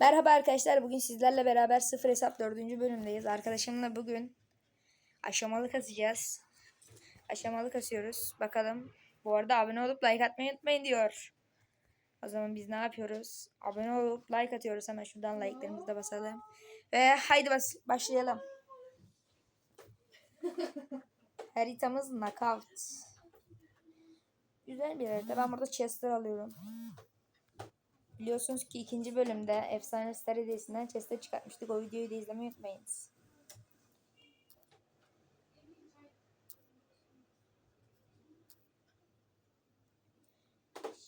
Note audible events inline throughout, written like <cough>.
Merhaba arkadaşlar. Bugün sizlerle beraber sıfır hesap 4. bölümdeyiz. Arkadaşımla bugün aşamalı kasacağız. Aşamalı kasıyoruz. Bakalım. Bu arada abone olup like atmayı unutmayın diyor. O zaman biz ne yapıyoruz? Abone olup like atıyoruz. Hemen şuradan like'larımızı da basalım. Ve haydi bas başlayalım. <laughs> Haritamız knockout. Güzel bir harita. Ben burada chestler alıyorum. Biliyorsunuz ki ikinci bölümde Efsane Star hediyesinden chest'e çıkartmıştık. O videoyu da izlemeyi unutmayınız.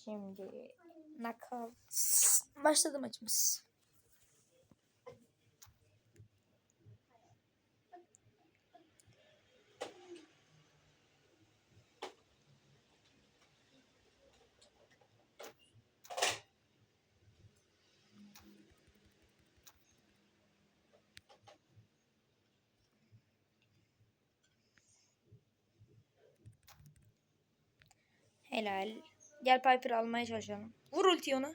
Şimdi knockout. Başladı maçımız. Helal. Gel Piper almaya çalışalım. Vur ulti ona.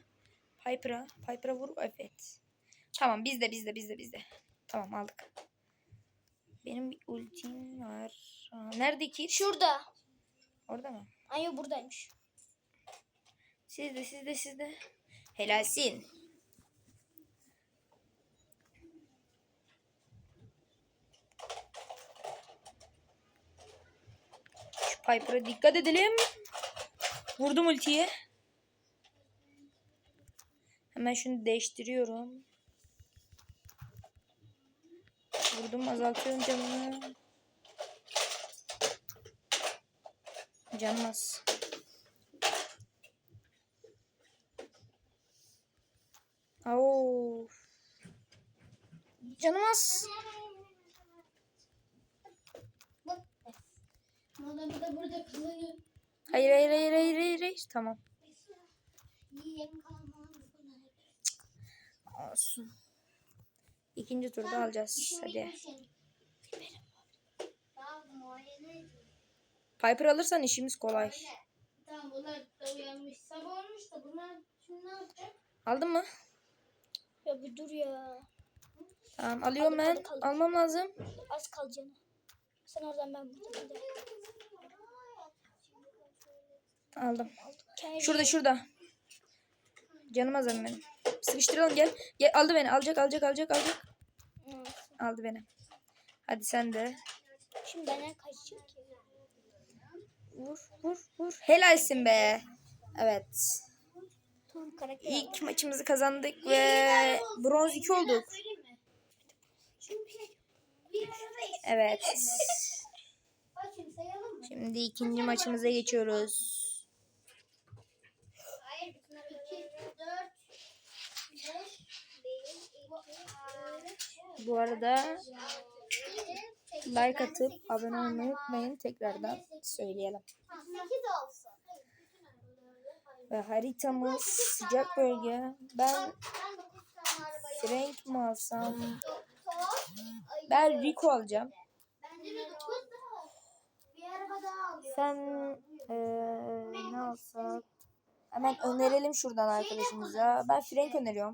Piper'a. Piper'a vur. Evet. Tamam bizde bizde bizde bizde. Tamam aldık. Benim bir ultim var. Aa, nerede ki? Şurada. Orada mı? Ay buradaymış. Sizde sizde sizde. Helalsin. Piper'a dikkat edelim. Vurdum ultiyi. Hemen şunu değiştiriyorum. Vurdum azaltıyorum canını. Canmaz. Oo. Canım az. Madem da burada kalıyor. Hayır hayır hayır hayır hayır. hayır. Tamam. Olsun. İkinci turda alacağız. Hadi. Piper alırsan işimiz kolay. Tamam bunlar da uyanmış. Sabah olmuş da bunlar şimdi ne yapacak? Aldın mı? Ya bir dur ya. Tamam alıyorum ben. Almam lazım. Az kal canım. Sen oradan ben buradan. Aldım. Şurada şurada. Canım az ama benim. Sıkıştıralım gel. Gel aldı beni. Alacak alacak alacak alacak. Nasıl? Aldı beni. Hadi sen de. Şimdi benden kaçacak ki. Vur vur vur. Helalsin be. Evet. İlk maçımızı kazandık ve bronz 2 olduk. Evet. <laughs> Şimdi ikinci maçımıza geçiyoruz. Hayır. 2, 4, 5, 1, Bu arada like atıp abone olmayı unutmayın. Tekrardan söyleyelim. 8 olsun. Ve haritamız sıcak bölge. Ben Frank mi alsam? Ben Rico alacağım. Bence de 9 Bir araba daha alıyor. Sen eee, ne alsak? Hemen önerelim şuradan arkadaşımıza. Ben Frank öneriyorum.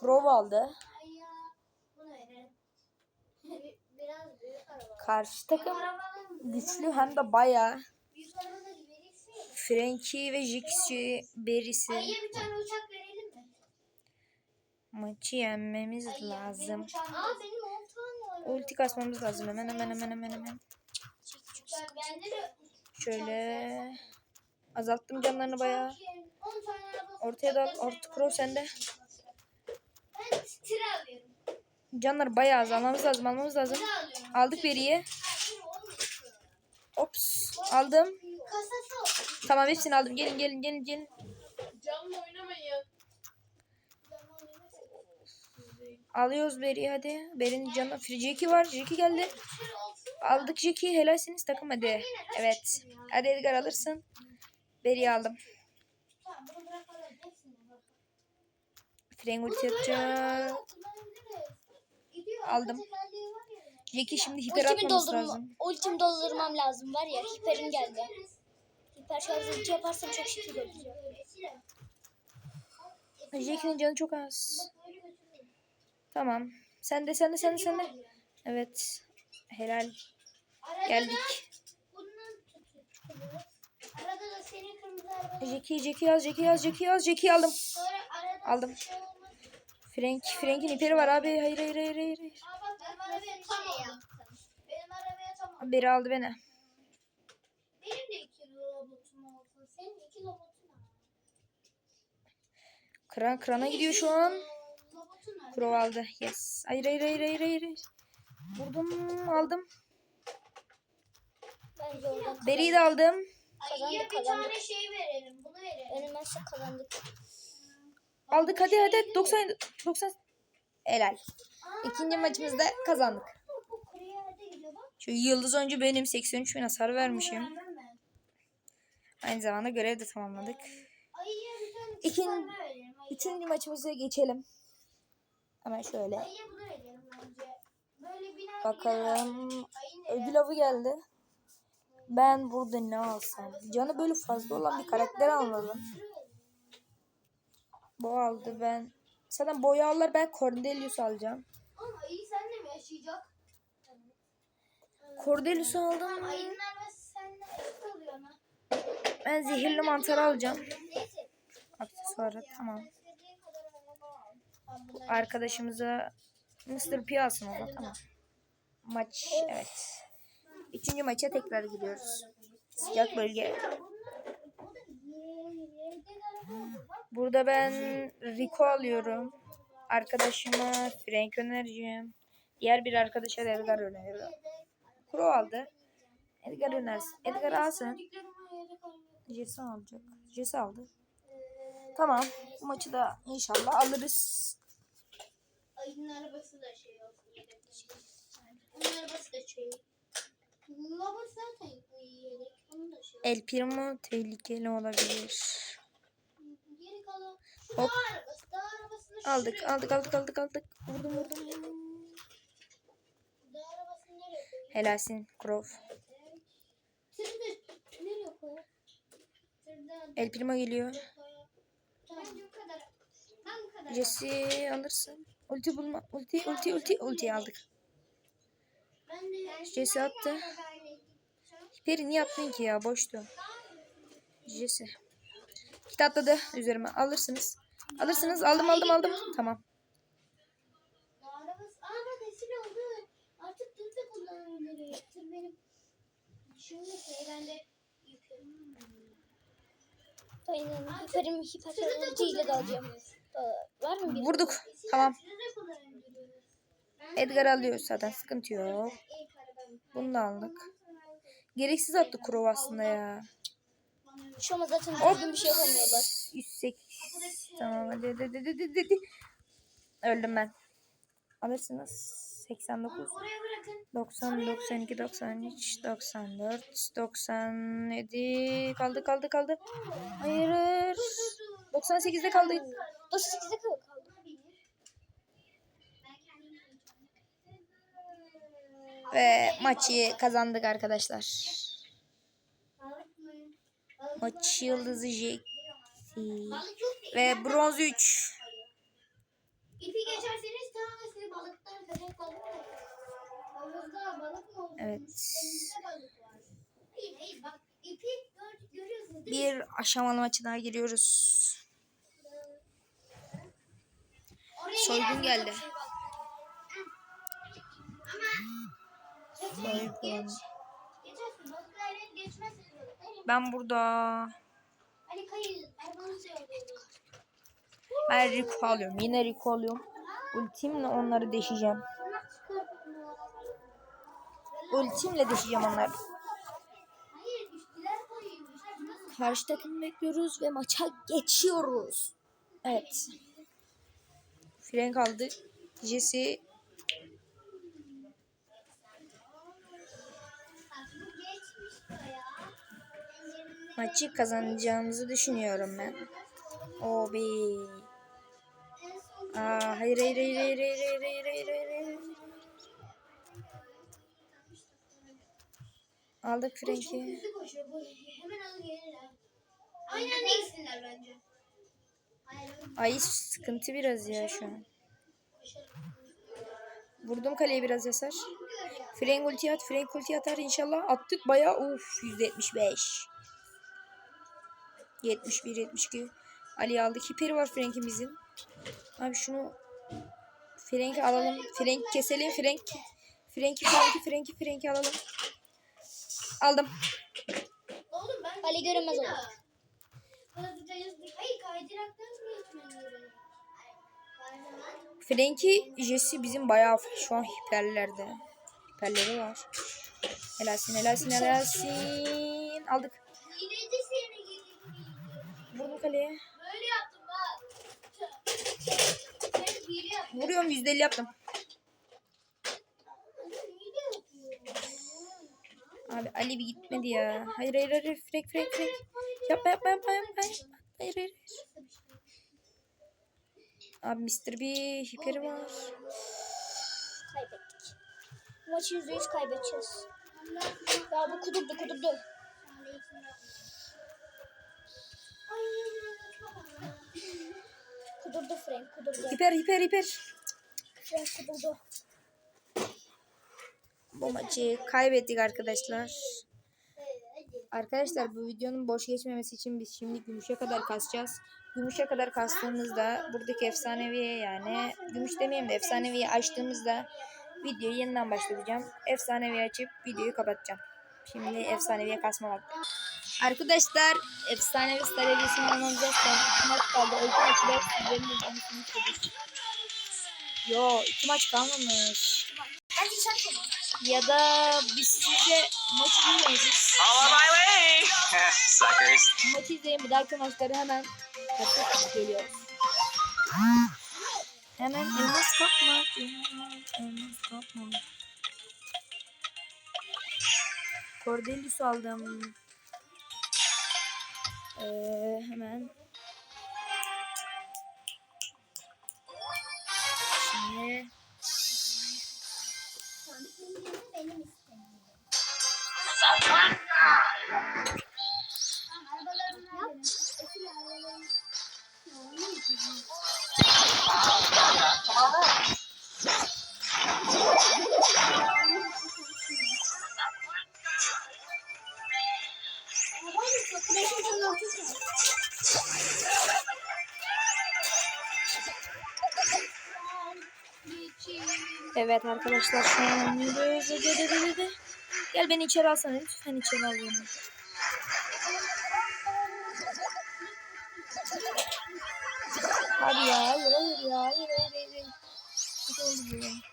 Ha aldı. Karşı takım güçlü hem de bayağı. Frankie ve Jixi berisi. Ayıya? Maçı yenmemiz lazım. Aa benim 10 tane var. Ulti kasmamız lazım hemen hemen hemen hemen hemen. Şöyle azalttım canlarını bayağı. 10 tane araba. Ortaya da orta pro sende. Ben tır alıyorum. Canlar bayağı az almamız lazım almamız lazım. Aldık veriyi. Ops aldım. Tamam hepsini aldım. Gelin gelin gelin gelin. Canlı oynamayın. Alıyoruz Beri'yi hadi. Beri'nin canı. Jackie var. Jackie geldi. Aldık Jackie. Helalsiniz takım hadi. Evet. Hadi Edgar alırsın. Beri'yi aldım. Frank ulti atacak. Aldım. Jackie şimdi hiper Ultimi atmamız doldurma, lazım. ultimi doldurmam lazım var ya hiperim geldi. Hiper şarjı iki yaparsam çok şekil olacak. Jackie'nin canı çok az. Tamam. Sen de sen de sen de sen de. Evet. Helal. Geldik senin kırmızı. Jeki, Jeki yaz, Jeki yaz, Jeki yaz, Jeki aldım. Aldım. Frank, Frank'in iperi var abi. Hayır, hayır, hayır, hayır. hayır. Biri aldı beni. Kran krana gidiyor şu an. Krov aldı. Yes. Hayır hayır hayır hayır hayır. Vurdum aldım. Beri'yi de aldım. Ayıya bir tane şey verelim. Bunu verelim. Önümden kazandık. Aldık hadi hadi. 90, 90. Helal. İkinci maçımızda kazandık. Bu kuru yerde gidiyor bak. Şu yıldız oyuncu benim 83 bin hasar vermişim. Vermem ben. Aynı zamanda görev de tamamladık. Ayıya bir tane İkin- çıkarma verelim. Ayıya. Üçüncü maçımıza geçelim. Hemen şöyle. Ayıya bunu verelim bence. Böyle bina Bakalım. Ayı ne? Ödül avı geldi. Ben burada ne alsam? Canı böyle fazla olan bir karakter almadım. Bu aldı ben. Zaten boyalar ben Cordelius alacağım. Ama ayı seninle mi yaşayacak? Cordelius'u aldım. Ayının arabası seninle eşit oluyor ama. Ben zehirli mantar alacağım. Aksesuarı tamam. Arkadaşımıza Mr. P alsın o da tamam. Maç evet. Üçüncü maça tekrar gidiyoruz. Sıcak bölge. Burada ben Rico alıyorum. Arkadaşıma Frank önereceğim. Diğer bir arkadaşa da Edgar öneriyorum. Pro aldı. Edgar önersin. Edgar alsın. Jesse alacak. Jesse aldı. Tamam. Bu maçı da inşallah alırız. Ayının arabası da şey olsun. Onun arabası da şey. Robot zaten yedek. Onun da şey. El Primo tehlikeli olabilir. Geri kalan. Şu Hop. dağ arabası. Dağ arabasını Aldık şuraya- aldık aldık aldık aldık. Vurdum vurdum. Dağ arabasını nereye koyayım? Helalsin Crow. Tırı da nereye koyayım? Tırda El Primo geliyor. Bence bu kadar. Tam bu kadar. Jesse alırsın. Ulti bulma. Ulti ulti ulti ulti aldık. Jesse attı. Peri niye yaptın ki ya? Boştu. Jesse. Kitapta üzerime alırsınız. Alırsınız. Aldım aldım aldım. Tamam. Benim hiperim hiper. Var mı? Vurduk. Tamam. Edgar alıyor zaten. Sıkıntı yok. Bunu da aldık. Gereksiz attı Crow aslında ya. Şu an zaten düzgün bir şey yapamıyorlar. 108. Tamam hadi hadi hadi hadi hadi. Öldüm ben. Alırsınız. 89. Oraya bırakın. 90, 92, 93, 94, 97 kaldı kaldı kaldı. Hayır. 98'de kaldı. 98'de kaldı. Ve maçı kazandık arkadaşlar. Maç yıldızı Jesse. Ve bronz 3. İpi geçerseniz tamam size balıklar köpek balığı var. Havuzda balık mı olur? Evet. Denizde balık var. Hayır hayır bak ipi gör, görüyorsunuz değil mi? Bir aşamalı maçı daha giriyoruz. Oraya Soygun geldi. Ama ben burada. Ben Rico alıyorum. Yine Rico alıyorum. Ultimle onları deşeceğim. Ultimle deşeceğim onları. Karşı takım bekliyoruz ve maça geçiyoruz. Evet. Fren kaldı. Jesse maçı kazanacağımızı düşünüyorum ben. Obi. Aa, hayır hayır hayır hayır hayır hayır hayır hayır hayır. Aldık Frank'i. Aynı anda gitsinler bence. Ay sıkıntı biraz ya şu an. Vurdum kaleye biraz yasar. Frank ulti at. Frank ulti atar inşallah. Attık bayağı. Uf %75. 71 72. Ali aldık. Hiperi var Frank'imizin. Abi şunu Frank'i alalım. Frank keselim. Frank. Frank'i Frank'i Frank'i Frank'i alalım. Aldım. Oğlum ben Ali göremez onu. onu. Hızlıca yazdık. Hayır kaydıraktan mı geçmeliyiz? Kaydırak. Frank'i Jesse bizim bayağı şu an hiperlerde. Hiperleri var. Helalsin helalsin helalsin. Aldık. Vurdum kaleye. Böyle yaptım bak. Yaptım. Vuruyorum %50 yaptım. Hile yapıyorum. Abi Ali bir gitmedi ya. Hayır hayır hayır. Frank Frank Frank. Yapma yapma yapma yapma. Hayır hayır. Abi Mr. B hiperi var. Kaybettik. Maçı yüzde yüz kaybedeceğiz. Ya bu kudurdu kudurdu. Kudurdu Frank kudurdu. Hiper hiper hiper. Frank kudurdu. Bu maçı kaybettik arkadaşlar. Arkadaşlar bu videonun boş geçmemesi için biz şimdi gümüşe kadar kasacağız. Gümüşe kadar kastığımızda buradaki efsaneviye yani gümüş demeyeyim de efsaneviyi açtığımızda videoyu yeniden başlatacağım. Efsaneviyi açıp videoyu kapatacağım. Şimdi efsaneviye kasma vakti. Arkadaşlar efsanevi son iki maç kaldı. İki maçı sizlerin izlemesini istedik. Yo iki maç kalmamış. Ya da biz size maçı izlemeyiz. All my way! <laughs> Suckers. Maçı izleyin. Bir dahaki maçları hemen kaçıp geliyoruz. Hemen elmas kapma. Elmas kapma. Cordelius aldım. Ee, hemen. Şimdi Benim Evet arkadaşlar şu an oynuyoruz. Gel beni içeri alsana lütfen içeri al beni. Hadi ya hayır hayır ya hayır hayır hayır. hayır.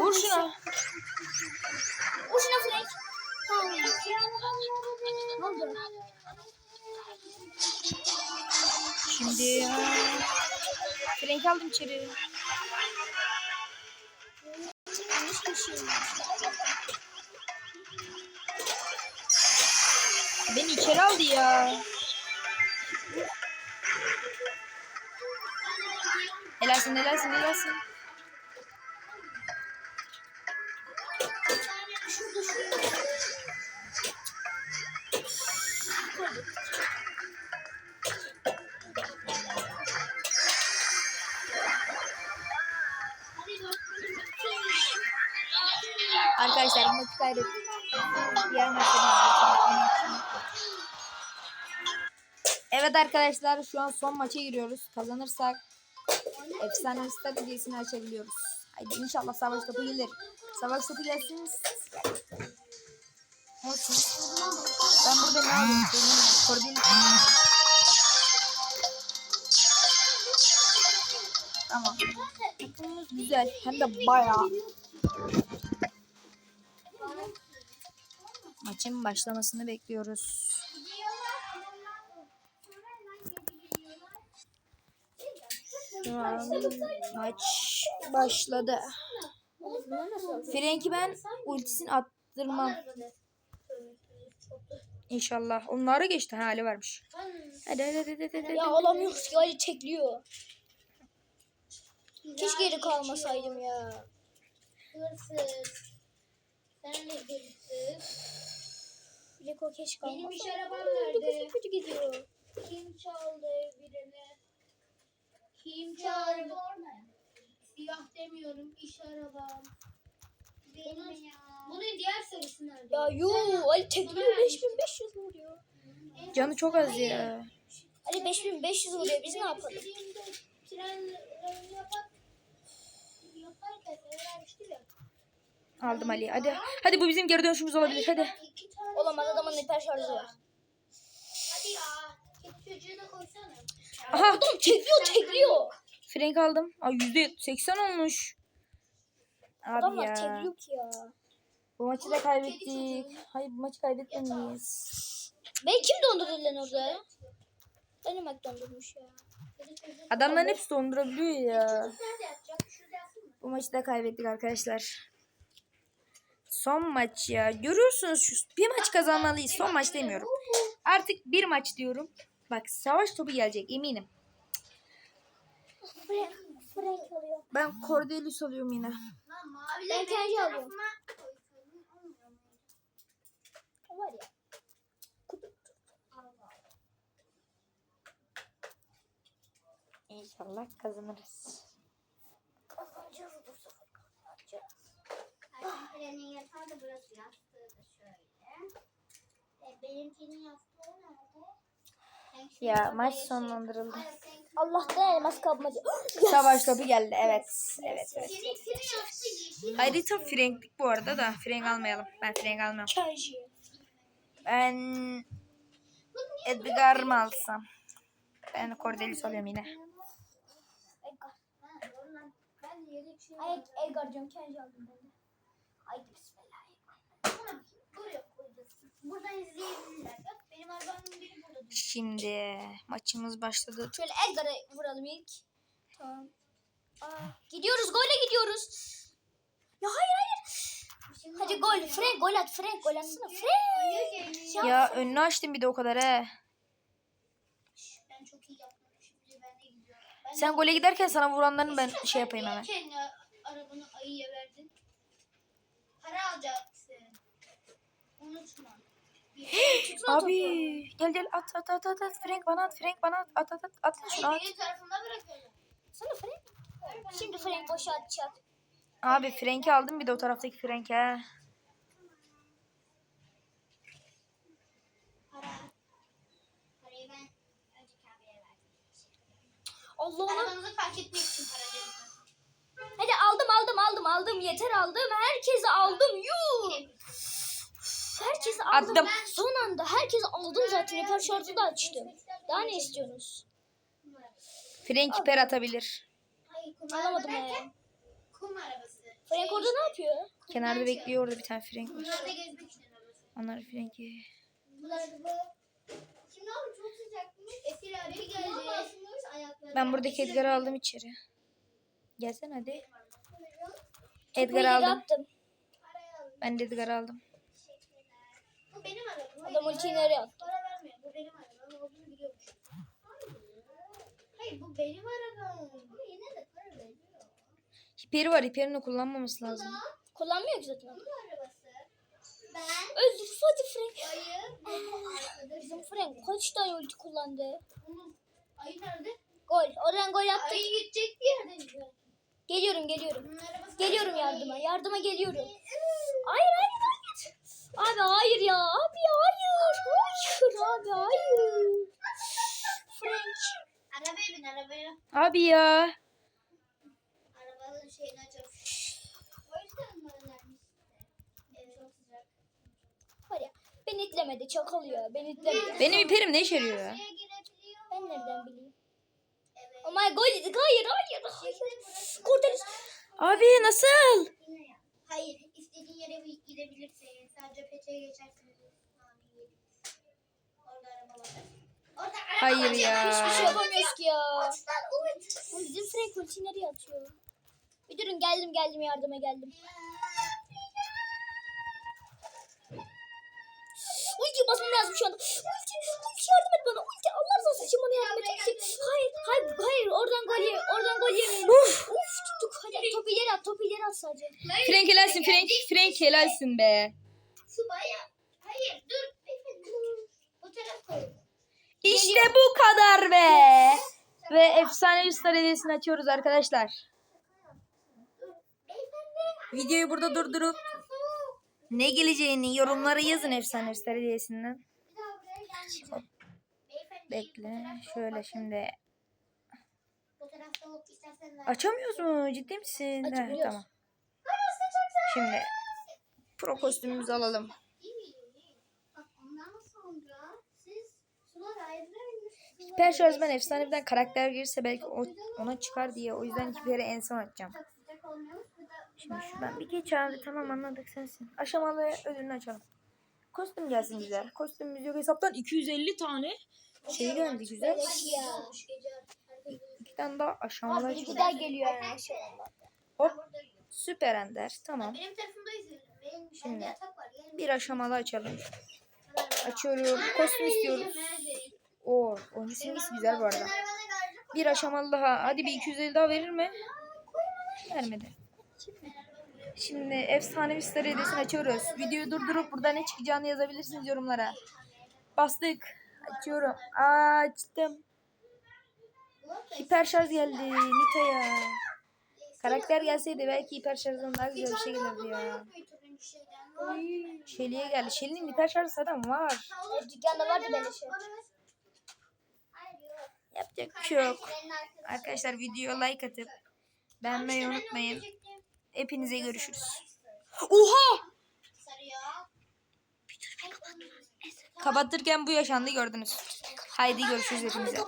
Vur şuna. Vur şuna Frank. Ne oldu? Şimdi ya. Frank aldım içeri. Yanlış. Beni içeri aldı ya. Helalsin helalsin helalsin. Arkadaşlar şu an son maça giriyoruz. Kazanırsak efsane star hediyesini açabiliyoruz. Haydi inşallah savaş topu gelir. Savaş topu gelsin. Ben burada ne mi? Cordelius. Tamam. Takımımız güzel. Hem de bayağı. Maçın başlamasını bekliyoruz. An maç başladı. Frenk'i ben ultisini attırmam. İnşallah. Onlara geçti. Ha hali varmış. Hadi hadi hadi hadi. hadi. Ya alamıyoruz ki Ali tekliyor. Hiç geri kalmasaydım ya. Hırsız. Sen de hırsız. Reko keşke Benim kalmasaydı. iş arabam nerede? kötü gidiyor. Kim çaldı birini? Kim çaldı? Siyah demiyorum iş arabam. Bunun, bunun diğer sarısı nerede? Ya yo Ali tekliyor 5500 vuruyor. Canı çok az ya. Ali 5500 vuruyor biz ne yapalım? Tren yapar, yaparken öğrenmiştim ya. Aldım Ali. Hadi. Hadi bu bizim geri dönüşümüz olabilir. Hadi. İki tane Olamaz adamın hiper şarjı var. Hadi ya. Kedi çocuğu da koysana. Aha. Adam tekliyor tekliyor. Frank aldım. Ay %80 olmuş. Abi Adamlar ya. tekliyor ki ya. Bu maçı da kaybettik. Hayır bu maçı kaybetmeliyiz. Bey kim dondurdu lan orada? Danimark dondurmuş ya. Adamların hepsi dondurabiliyor ya. Bu maçı da kaybettik arkadaşlar. Son maç ya. Görüyorsunuz şu bir maç kazanmalıyız. Son maç demiyorum. Artık bir maç diyorum. Bak savaş topu gelecek eminim. Frank, Frank alıyor. Ben Cordelius alıyorum yine. Ben kendi alıyorum. var ya. İnşallah kazanırız. Kazanacağız bu sefer. Kazanacağız. Erkin trenin yatağı da burası yastığı da şöyle. E, benimkinin yastığı Ya maç sonlandırıldı. Allah'tan elmas kapmacı. <gasps> Savaş topu geldi. Evet. Evet evet. Harita Frank'lik bu arada da. Frank almayalım. Ben Frank almam. Ben Edgar mı alsam? Ben Cordelius alıyorum yine. Şey Ay Edgar diyorum Kenji aldım ben de. Haydi bismillah. Buna buraya koyacaksın. Buradan izleyebilirler. Şimdi maçımız başladı. Şöyle Edgar'a vuralım ilk. Tamam. Aa, gidiyoruz gole gidiyoruz. Ya hayır hayır. Hadi gol. Frank gol at. Frank gol atsana. Frank. Geliyor. Ya önünü açtım bir de o kadar he. Ben çok iyi yaptım. Şimdi ben de gidiyorum. Ben Sen gole giderken sana vuranların ben şey yapayım hemen. Arabanı ayıya verdin? Para alacaksın. Unutma. Abi gel gel at at at at at Frank bana at Frank bana at at at at at şunu at. bırakıyorum. Sana Frank. Şimdi Frank boşa atacak. Abi Frank'i aldım bir de o taraftaki Frank verdim. Allah'ım. Arabamızı fark etmek için para dedim. Hadi aldım aldım aldım aldım. Yeter aldım. Herkese aldım. Yuh. Herkese aldım. Attım. Son anda herkese aldım zaten. Hiper şarjı da açtım. Daha ne istiyorsunuz? Frank hiper atabilir. Hayır kum Alamadım arabası. Frank orada ne yapıyor? Kenarda bekliyor orada bir tane Frank var. Onlar Frank'i. Ben buradaki Edgar'ı aldım içeri. Gelsene hadi. İleri aldım. aldım. Ben de Edgar'ı aldım. Benim arabam. Adam ultiyi nereye attı? Para vermiyor. Bu benim arabam olduğunu biliyormuş. Hayır. Hayır bu benim arabam. Bu yine de para veriyor. Hiperi var. Hiperini kullanmaması lazım. Kullanmıyor ki zaten. Bunun arabası. Ben. Öldür hadi Frank. Ayı. Benim arkadaşım. Bizim Frank kaç tane ulti kullandı? Bunun. Ayı nerede? Gol. Oradan gol attık. Ayı gidecek bir yerden gidiyor. Geliyorum geliyorum. Bunun arabası. Geliyorum yardıma. Yardıma geliyorum. Hayır hayır hayır. Abi hayır ya. Abi hayır. Hayır abi hayır. Frank. Arabaya bin arabaya. Abi ya. Arabanın şeyini açalım. O yüzden mi önermiş? Çok sıcak. Var ya. Beni itlemedi. Çakalıyor. Beni itlemedi. Benim hiperim ne işe yarıyor ya? Şuraya girebiliyor. Ben nereden bileyim? Evet. Oh my god. Hayır hayır hayır. Kurtarız. Abi nasıl? Hayır, istediğin yere gidebilirsin. Sadece peçeye geçersin. Orada araba var. Orada araba Hayır var. ya. Hiçbir şey yapamıyoruz ki ya. Uçtan uç. Bizim atıyor? Bir durun geldim geldim yardıma geldim. Ulti lazım şu anda. Ulti, ulti yardım et bana. Ulti Allah razı olsun bana yardım et. Ulti. Hayır, hayır, hayır. Oradan gol ye. Oradan gol yemeyelim. Uf. tuttuk. Hadi topu ileri at. Topu ileri at sadece. Frank helalsin Frank. Frank helalsin be. Su bayağı. Hayır dur. Beyefendi dur. O taraf koy. İşte bu kadar be. Ve efsane star hediyesini açıyoruz arkadaşlar. Videoyu burada durdurup ne geleceğini yorumlara yazın efsane star hediyesinden. Bir daha buraya gelmeyeceğim. Beyefendi. Bekle. Şöyle şimdi. Açamıyoruz mu? Ciddi misin? He, Açabiliyoruz. tamam. Şimdi pro kostümümüzü alalım. İyi mi? İyi. Bak ondan sonra siz sular ayrılırmış. Hiper şarjman efsaneden karakter gelirse belki o, ona çıkar diye. O yüzden hiperi en son da Şimdi şuradan bir geç abi. Tamam anladık sensin. Aşamalı ödülünü açalım. Kostüm gelsin bize. Kostümümüz yok hesaptan 250 tane. Şey geldi güzel. İki tane daha aşamalı Abi açalım. bir daha geliyor yani. Şey. Hop. Süper Ender. Tamam. Benim tarafımda izledim. Şimdi bir aşamalı açalım. Açıyorum. Kostüm istiyoruz. Oo, oyuncu simgesi güzel bu arada. Bir aşamalı daha. Hadi bir 250 daha verir mi? Vermedi. Şimdi efsane bir star hediyesini açıyoruz. Videoyu durdurup burada ne çıkacağını yazabilirsiniz yorumlara. Bastık. Açıyorum. Açtım. Hiper şarj geldi Nita'ya. Karakter gelseydi belki hiper şarjdan daha güzel bir şey gelirdi ya. Şeli'ye geldi. Şeli'nin hiper şarjı zaten var. Dükkanda vardı böyle şey. Yapacak bir şey yok. Arkadaşlar videoya like atıp beğenmeyi unutmayın. Hepinize görüşürüz. Oha! Kapatırken bu yaşandı gördünüz. Haydi görüşürüz hepinize.